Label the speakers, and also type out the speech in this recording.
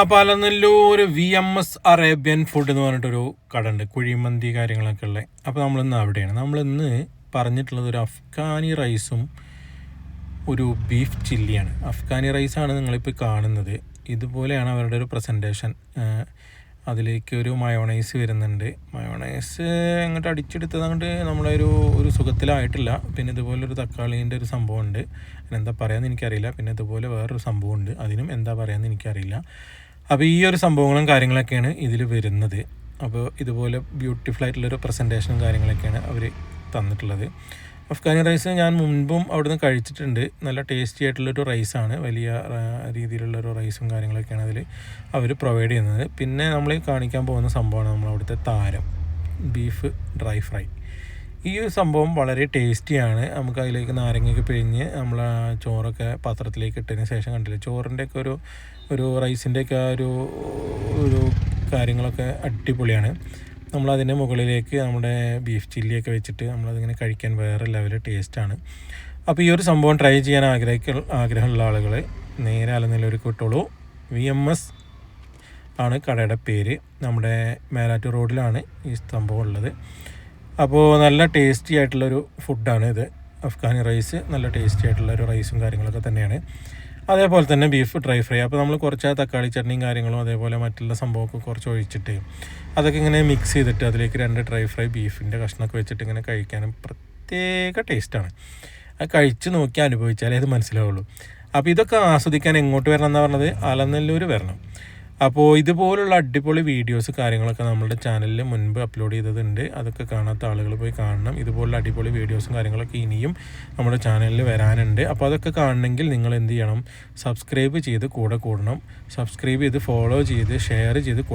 Speaker 1: അപ്പോൾ Alanallur V M S Arabian food എന്ന് പറഞ്ഞിട്ടൊരു കട ഉണ്ട് കുഴിമന്തി കാര്യങ്ങളൊക്കെ ഉള്ളത് അപ്പോൾ നമ്മളിന്ന് അവിടെയാണ്. നമ്മളിന്ന് പറഞ്ഞിട്ടുള്ളത് ഒരു അഫ്ഗാനി റൈസും ഒരു ബീഫ് ചില്ലിയാണ് അഫ്ഗാനി റൈസാണ് നിങ്ങളിപ്പോൾ കാണുന്നത്. ഇതുപോലെയാണ് അവരുടെ ഒരു പ്രസന്റേഷൻ അതിലേക്ക് ഒരു മയോണൈസ് വരുന്നുണ്ട്. മയോണൈസ് അങ്ങോട്ട് അടിച്ചെടുത്തത് അങ്ങോട്ട് നമ്മുടെ ഒരു ഒരു സുഖത്തിലായിട്ടില്ല. പിന്നെ ഇതുപോലെ ഒരു തക്കാളീന്റെ ഒരു സംഭവമുണ്ട്. എന്താ പറയാമെന്ന് എനിക്കറിയില്ല. പിന്നെ ഇതുപോലെ വേറൊരു സംഭവമുണ്ട്. അതിനും എന്താ പറയാമെന്ന് എനിക്കറിയില്ല. അപ്പോൾ ഈ ഒരു സംഭവങ്ങളും കാര്യങ്ങളൊക്കെയാണ് ഇതിൽ വരുന്നത്. അപ്പോൾ ഇതുപോലെ ബ്യൂട്ടിഫുൾ ആയിട്ടുള്ളൊരു പ്രസന്റേഷനും കാര്യങ്ങളൊക്കെയാണ് അവർ തന്നിട്ടുള്ളത്. അഫ്ഗാനി റൈസ് ഞാൻ മുൻപും അവിടുന്ന് കഴിച്ചിട്ടുണ്ട്. നല്ല ടേസ്റ്റി ആയിട്ടുള്ളൊരു റൈസാണ് വലിയ രീതിയിലുള്ളൊരു റൈസും കാര്യങ്ങളൊക്കെയാണ് അതിൽ അവർ പ്രൊവൈഡ് ചെയ്യുന്നത്. പിന്നെ നമ്മൾ കാണിക്കാൻ പോകുന്ന സംഭവമാണ് നമ്മൾ അവിടുത്തെ താരം ബീഫ് ഡ്രൈ ഫ്രൈ ഈ ഒരു സംഭവം വളരെ ടേസ്റ്റിയാണ് നമുക്ക് അതിലേക്ക് നാരങ്ങയൊക്കെ പിഴിഞ്ഞ് നമ്മൾ ചോറൊക്കെ പാത്രത്തിലേക്ക് ഇട്ടതിന് ശേഷം കണ്ടില്ലേ? ചോറിന്റെയൊക്കെ ഒരു ഒരു റൈസിന്റെയൊക്കെ ആ ഒരു ഒരു കാര്യങ്ങളൊക്കെ അടിപൊളിയാണ്. നമ്മൾ അതിന്റെ മുകളിലേക്ക് നമ്മുടെ ബീഫ് ചില്ലിയൊക്കെ വെച്ചിട്ട് നമ്മളതിങ്ങനെ കഴിക്കാൻ വേറെ ലെവൽ ടേസ്റ്റാണ് അപ്പോൾ ഈ ഒരു സംഭവം ട്രൈ ചെയ്യാൻ ആഗ്രഹിക്ക ആഗ്രഹമുള്ള ആളുകൾ നേരെ അലനിലൂർക്ക് വിട്ടോളൂ വി എം എസ് ആണ് കടയുടെ പേര്. നമ്മുടെ മേലാറ്റൂർ റോഡിലാണ് ഈ സംഭവം ഉള്ളത്. അപ്പോൾ നല്ല ടേസ്റ്റി ആയിട്ടുള്ളൊരു ഫുഡാണ് ഇത്. അഫ്ഗാനി റൈസ് നല്ല ടേസ്റ്റി ആയിട്ടുള്ള ഒരു റൈസും കാര്യങ്ങളൊക്കെ തന്നെയാണ്. അതേപോലെ തന്നെ ബീഫ് ഡ്രൈ ഫ്രൈ അപ്പോൾ നമ്മൾ കുറച്ച് തക്കാളി ചട്നിയും കാര്യങ്ങളും അതേപോലെ മറ്റുള്ള സംഭവമൊക്കെ കുറച്ച് ഒഴിച്ചിട്ട് അതൊക്കെ ഇങ്ങനെ മിക്സ് ചെയ്തിട്ട് അതിലേക്ക് രണ്ട് ഡ്രൈ ഫ്രൈ ബീഫിന്റെ കഷ്ണമൊക്കെ വെച്ചിട്ട് ഇങ്ങനെ കഴിക്കാനും പ്രത്യേക ടേസ്റ്റാണ് അത് കഴിച്ച് നോക്കി അനുഭവിച്ചാലേ അത് മനസ്സിലാവുള്ളൂ. അപ്പോൾ ഇതൊക്കെ ആസ്വദിക്കാൻ എങ്ങോട്ട് വരണം എന്നാണ് പറഞ്ഞത്? അലനല്ലൂർ വരണം. അപ്പോൾ ഇതുപോലുള്ള അടിപൊളി വീഡിയോസ് കാര്യങ്ങളൊക്കെ നമ്മുടെ ചാനലിൽ മുൻപ് അപ്ലോഡ് ചെയ്തതുണ്ട്. അതൊക്കെ കാണാത്ത ആളുകൾ പോയി കാണണം. ഇതുപോലുള്ള അടിപൊളി വീഡിയോസും കാര്യങ്ങളൊക്കെ ഇനിയും നമ്മുടെ ചാനലിൽ വരാനുണ്ട്. അപ്പോൾ അതൊക്കെ കാണണമെങ്കിൽ നിങ്ങൾ എന്ത് ചെയ്യണം? സബ്സ്ക്രൈബ് ചെയ്ത് കൂടെ കൂടണം. സബ്സ്ക്രൈബ് ചെയ്ത് ഫോളോ ചെയ്ത് ഷെയർ ചെയ്ത് കൂടെ